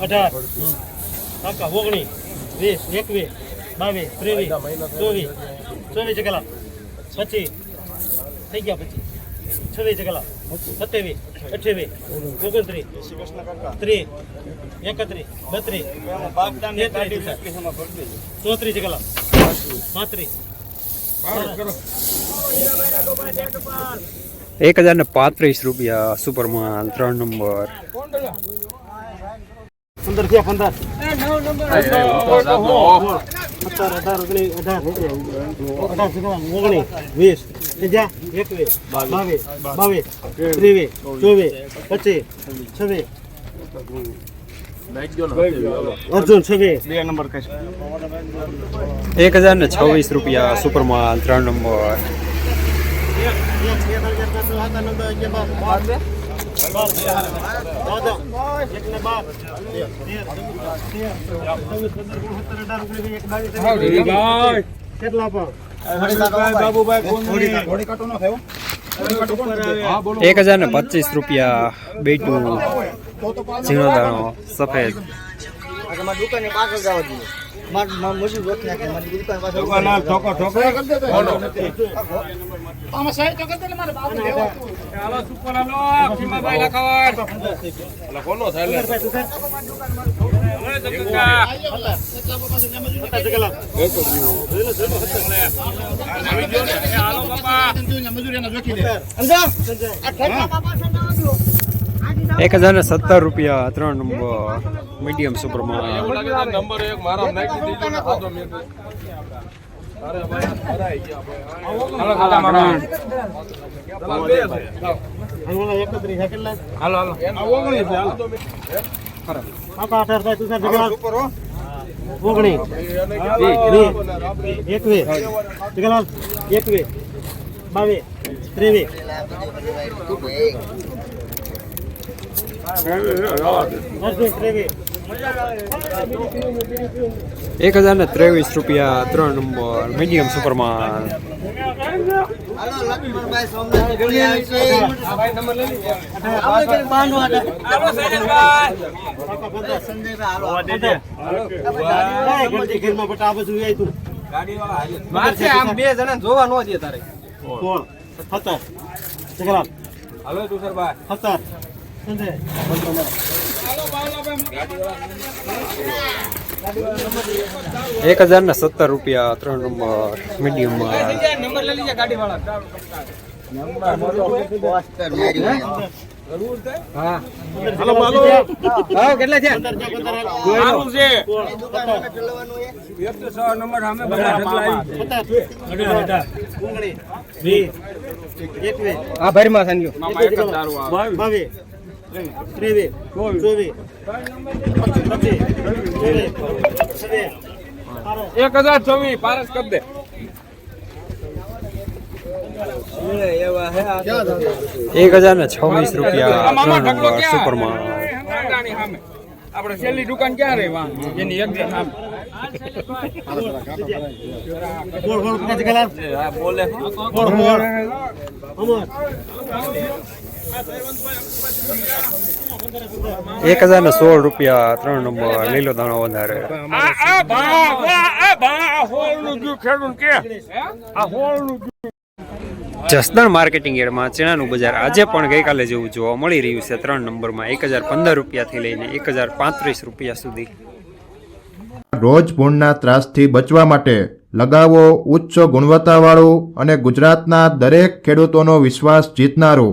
અઢાર કાકા ઓગણીસ વીસ એકવીસ બાવીસ ત્રેવીસ ચોવીસ ચોવીસ કલાક પચીસ થઈ ગયા પછી છવ્વીસ કલાક સત્યાવીસ અઠ્યાવીસ ઓગણત્રીસ ત્રીસ એકત્રીસ બત્રીસ ચોત્રીસ કલાક પાંત્રીસ. એક હજાર ને પાંત્રીસ રૂપિયા સુપરમાન ત્રણ નંબર. પંદર થયા પંદર. સત્તર અઢાર ઓગણીસ અઢાર અઢાર સત્તાવન ઓગણીસ વીસ ત્રીજા એકવીસ બાવીસ બાવીસ ત્રેવીસ ચોવીસ પચીસ છવ્વીસ. અર્જુન છવ્વીસ. બે નંબર એક હજાર ને છવ્વીસ રૂપિયા સુપરમાન ત્રણ નંબર. એક હજાર ને પચીસ રૂપિયા બેટું ઝીણો દાણો સફેદ. મારી દુકાને પાછળ જવા દીધો મારી એક હજાર ને સત્તર રૂપિયા ત્રણ નંબર મીડિયમ સુપર એકવીસ એકવીસ બાવીસ ત્રેવીસ એક હજાર ને ત્રેવીસ રૂપિયા ત્રણ નંબર મીડિયમ આમ બે જણા જોવા ન દે તારે. કોણ સત્તર જગલાલ હાલો તુષારભાઈ એક હજાર ને સત્તર રૂપિયા ત્રણ નંબર હા. કેટલા છે. હા ભરી માં સંજો ત્રેવીસ ચોવીસ એક હજાર ચોવીસ પારસ કરી દે. એક હજાર ને છવ્વીસ રૂપિયા. સુપર આપણે છેલ્લી દુકાન ક્યાં રહી? વાં એની એક સામે. બોલે એક હજાર ને સોળ રૂપિયા ત્રણ નંબર લીલો દાણો વધારે. જસદણ માર્કેટિંગ એરમાં ચણાનું બજાર આજે પણ ગઈકાલે જેવું જોવા મળી રહ્યું છે. ત્રણ નંબરમાં એક હજાર પંદર રૂપિયાથી લઈને એક હજાર પાંત્રીસ રૂપિયા સુધી. રોજ ભૂણના ત્રાસથી બચવા માટે લગાવો ઉચ્ચ ગુણવત્તાવાળું અને ગુજરાતના દરેક ખેડૂતોનો વિશ્વાસ જીતનારું